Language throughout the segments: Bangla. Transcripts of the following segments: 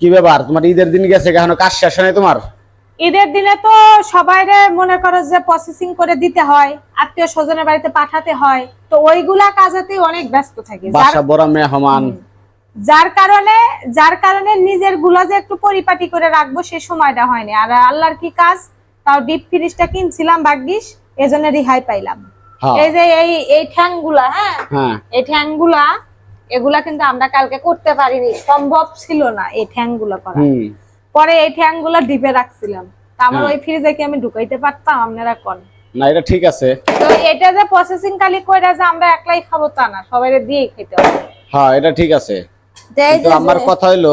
কি ব্যাপার? তোমার ঈদের দিন গেছে এখনও কাজ শেষ নাই তোমার? ঈদের দিনে তো সবাইরে মনে করো যে প্রসেসিং করে দিতে হয় আত্মীয় স্বজনের বাড়িতে পাঠাতে হয় তো ওইগুলা কাজেতেই অনেক ব্যস্ত থাকি। যার- বাসা বড় মেহমান। যার কারণে যার কারণে নিজেরগুলা যে একটু পরিপাটি করে রাখব সে সময়টা হয়নি। আর আল্লাহর কি কাজ? তাও ডিপ ফ্রিজটা কিনছিলাম ভাগ্যিস এজন্য রিহাই পাইলাম। হ্যাঁ। এই যে এই এই ঠ্যাংগুলা হ্যাঁ? হ্যাঁ। এই ঠ্যাংগুলা এগুলা কিন্তু আমরা কালকে করতে পারিনি সম্ভব ছিল না এই ঠ্যাংগুলা করা। পরে এই ঠ্যাংগুলা ডিপে রাখছিলাম। আমার। ওই ফ্রিজে কি আমি ঢুকাইতে পারতাম? আপনারা কোন? না এটা ঠিক আছে। তো এটা যে প্রসেসিং খালি কইরা যে আমরা একলাই খাব তা না সবাই দিয়েই খেতে হবে। হ্যাঁ এটা ঠিক আছে। কিন্তু আমার কথা হইল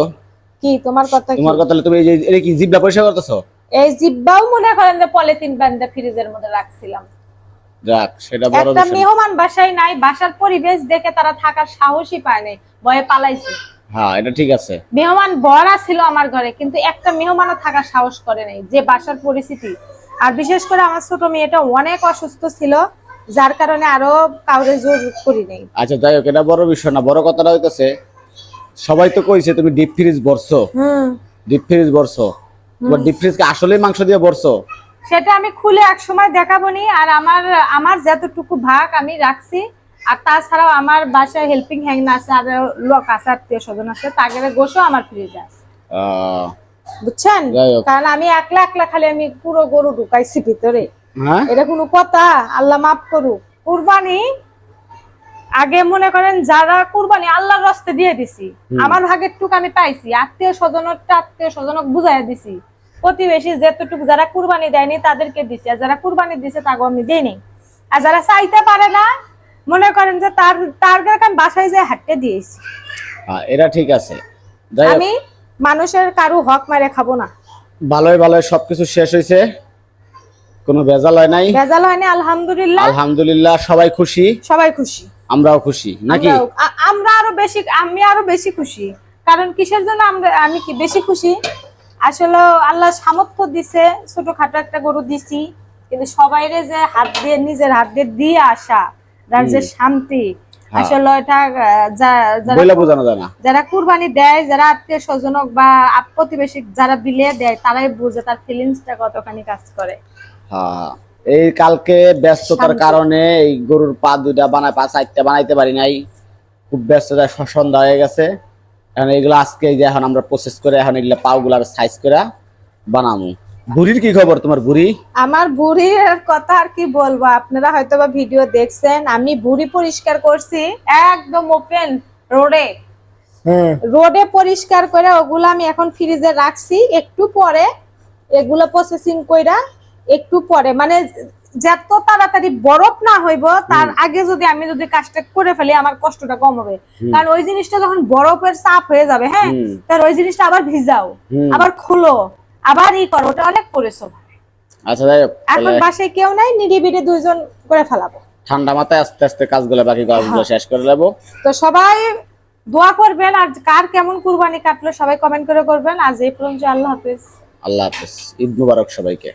কি তোমার কথা তোমার কথা হলো তুমি এই যে কি জিব্বা পরিষ্কার করতেছো? এই জিব্বাও মনে করেন যে পলিথিন বান্ধে ফ্রিজের মধ্যে রাখছিলাম। যাক সেটা বড় একটা মেহমান বাসায় নাই বাসার পরিবেশ দেখে তারা থাকার সাহসই পায় নাই ভয়ে পালাইছে। হ্যাঁ এটা ঠিক আছে। মেহমান বড়া ছিল আমার ঘরে কিন্তু একটা মেহমানও থাকার সাহস করে নাই যে বাসার পরিস্থিতি। আর বিশেষ করে আমার ছোট মেয়েটা অনেক অসুস্থ ছিল যার কারণে আরও কাউরে জোর করি নাই। আচ্ছা যাই হোক এটা বড় বিষয় না বড় কথাটা হইতেছে সবাই তো কইছে তুমি ডিপ ফ্রিজ ভরছো হুম। ডিপ ফ্রিজ ভরছো তোমার ডিপ ফ্রিজ কি আসলেই মাংস দিয়ে ভরছো সেটা আমি খুলে এক সময় দেখাবো নি আর আমার আমার যতটুকু ভাগ আমি রাখছি আর তাছাড়াও আমার বাসায় হেল্পিং হ্যান্ড আছে আর লোক আছে আত্মীয় স্বজন আছে তাদের গোসও আমার ফ্রিজে আছে। বুঝছেন? কারণ আমি একলা একলা খালি আমি পুরো গরু ঢুকাইছি ভিতরে। হ্যাঁ? এটা কোনো কথা আল্লাহ মাফ করুক। কুরবানি আগে মনে করেন যারা কুরবানি আল্লাহর রাস্তে দিয়ে দিছি আমার ভাগের টুক আমি পাইছি আত্মীয় স্বজনটা আত্মীয় স্বজনক বুঝাই দিছি। প্রতিবেশী যেতটুকু যারা কুরবানি দেয়নি তাদেরকে দিছি। আর যারা কুরবানি দিছে তাকে আমি দেইনি। আর যারা চাইতে পারে না মনে করেন যে তার তার গায়ে বাসায় যে হাঁটতে দিয়েছি। হ্যাঁ, এটা ঠিক আছে। আমি মানুষের কারু হক মারে খাব না। ভালোই ভালোই সবকিছু শেষ হয়েছে। কোনো ভেজাল হয় নাই। ভেজাল হয়নি আলহামদুলিল্লাহ। আলহামদুলিল্লাহ সবাই খুশি? সবাই খুশি। আমরাও খুশি নাকি? আমরা আরও বেশি আমি আরও বেশি খুশি। কারণ কিসের জন্য আমরা আমি কি বেশি খুশি? আসলে আল্লাহ সামর্থ্য দিছে ছোটখাটো একটা গরু দিছি কিন্তু সবাইরে যে হাত দিয়ে নিজের হাত দিয়ে দিয়ে আসা তার যে শান্তি হ্যাঁ। আসলে এটা যারা কুরবানি দেয় যারা আত্মীয় স্বজনক বা প্রতিবেশী যারা বিলিয়ে দেয় তারাই বুঝে তার ফিলিংসটা কতখানি কাজ করে। হ্যাঁ এই কালকে ব্যস্ততার কারণে এই গরুর পা দুইটা বানায় পা চারটা বানাইতে পারি নাই। খুব ব্যস্ততা সন্ধ্যা হয়ে গেছে। এখন এগুলো আজকে যে এখন আমরা প্রসেস করে এখন এগুলো পাও গুলার সাইজ করে বানামু বুড়ির কি খবর তোমার বুড়ি? আমার বুড়ির কথা আর কি বলব? আপনারা হয়তো বা ভিডিও দেখছেন। আমি বুড়ি পরিষ্কার করছি একদম ওপেন রোডে রোডে পরিষ্কার করে ওগুলো আমি এখন ফ্রিজে রাখছি। একটু পরে এগুলো প্রসেসিং কইরা একটু পরে মানে যত তাড়াতাড়ি বরফ না হইব তার আগে যদি আমি যদি কাজটা করে ফেলি আমার কষ্টটা কম হবে। কারণ ওই জিনিসটা যখন বরফের চাপ হয়ে যাবে হ্যাঁ। তাহলে ওই জিনিসটা আবার ভিজাও আবার খুলো আবার ই করো ওটা অনেক পরিশ্রম আচ্ছা যাই হোক এখন বাসায় কেউ নাই নিরিবিলি দুইজন করে ফেলাবো। ঠান্ডা মাথায় আস্তে আস্তে কাজগুলো বাকি কাজগুলো শেষ করে নেব। তো সবাই দোয়া করবেন আর কার কেমন কুরবানি কাটলো সবাই কমেন্ট করে করবেন। আজ এই পর্যন্ত আল্লাহ হাফেজ। আল্লাহ হাফিজ। ঈদ মুবারক সবাইকে।